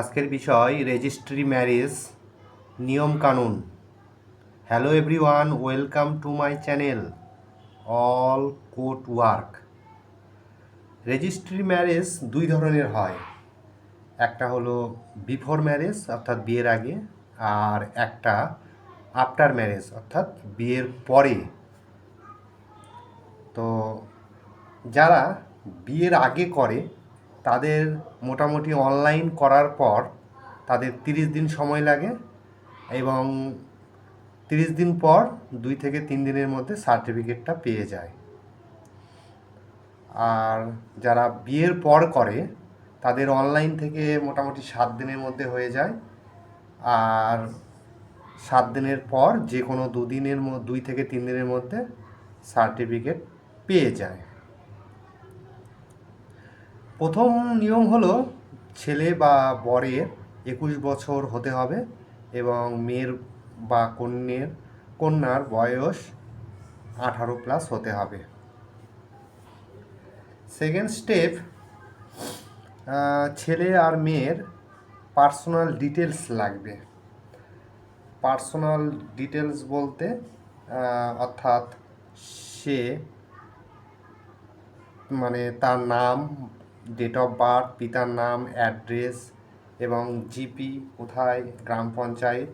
আজকের বিষয় registry marriage নিয়ম কানুন। Hello everyone welcome to my channel all court work registry marriage দুই ধরনের হয়। একটা হলো বিফোর ম্যারেজ অর্থাৎ বিয়ের আগে, আর একটা আফটার ম্যারেজ অর্থাৎ বিয়ের পরে। তো যারা বিয়ের আগে করে তাদের মোটামুটি অনলাইন করার পর তাদের তিরিশ দিন সময় লাগে এবং তিরিশ দিন পর দুই থেকে তিন দিনের মধ্যে সার্টিফিকেটটা পেয়ে যায়। আর যারা বিয়ের পর করে, তাদের অনলাইন থেকে মোটামুটি সাত দিনের মধ্যে হয়ে যায়। আর সাত দিনের পর যে কোনো দুদিনের দুই থেকে তিন দিনের মধ্যে সার্টিফিকেট পেয়ে যায়। প্রথম নিয়ম হলো ছেলে বা বরের একুশ বছর হতে হবে এবং মেয়ের বা কন্যের, কন্যার বয়স আঠারো প্লাস হতে হবে। সেকেন্ড স্টেপ ছেলে আর মেয়ের পার্সোনাল ডিটেলস লাগবে। পার্সোনাল ডিটেলস বলতে অর্থাৎ সে মানে তার নাম ডেট অফ বার্থ পিতার নাম অ্যাড্রেস এবং জিপি কোথায়, গ্রাম পঞ্চায়েত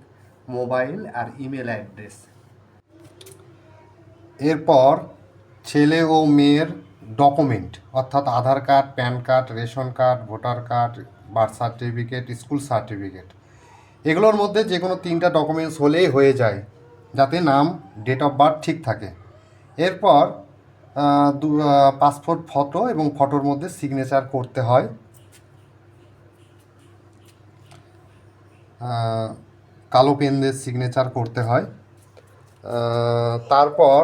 মোবাইল আর ইমেল অ্যাড্রেস এরপর ছেলে ও মেয়ের ডকুমেন্ট অর্থাৎ Aadhaar card, PAN card, ration card, voter card birth certificate school certificate এগুলোর মধ্যে যে কোনো তিনটা ডকুমেন্টস হলেই হয়ে যায়, যাতে নাম ডেট অফ বার্থ ঠিক থাকে। এরপর পাসপোর্ট ফটো এবং ফটোর মধ্যে সিগনেচার করতে হয়। কালো পেন দিয়ে সিগনেচার করতে হয়। তারপর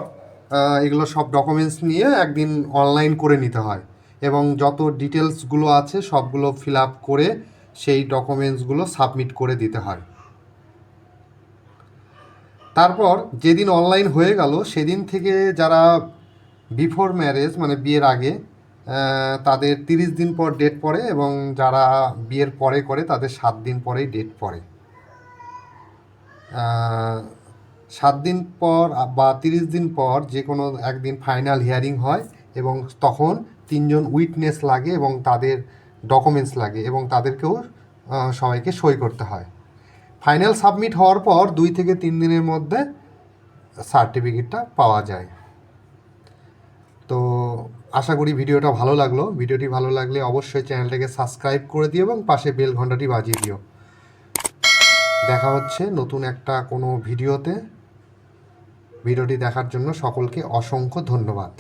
এগুলো সব ডকুমেন্টস নিয়ে একদিন অনলাইন করে নিতে হয় এবং যত ডিটেলসগুলো আছে সবগুলো ফিল আপ করে সেই ডকুমেন্টসগুলো সাবমিট করে দিতে হয়। তারপর যেদিন অনলাইন হয়ে গেল, সেদিন থেকে যারা বিফোর ম্যারেজ মানে বিয়ের আগে তাদের তিরিশ দিন পর ডেট পড়ে এবং যারা বিয়ের পরে করে, তাদের সাত দিন পরেই ডেট পড়ে। সাত দিন পর বা তিরিশ দিন পর যে কোনো একদিন ফাইনাল হিয়ারিং হয় এবং তখন তিনজন উইটনেস লাগে এবং তাদের ডকুমেন্টস লাগে এবং তাদেরকেও সবাইকে সই করতে হয়। ফাইনাল সাবমিট হওয়ার পর দুই থেকে তিন দিনের মধ্যে সার্টিফিকেটটা পাওয়া যায়। আশা করি ভিডিওটা ভালো লাগল। ভিডিওটি ভালো লাগলে অবশ্যই চ্যানেলটাকে সাবস্ক্রাইব করে দিও এবং পাশে বেল ঘন্টাটি বাজিয়ে দিও। দেখা হচ্ছে নতুন একটা কোনো ভিডিওতে। ভিডিওটি দেখার জন্য সকলকে অসংখ্য ধন্যবাদ।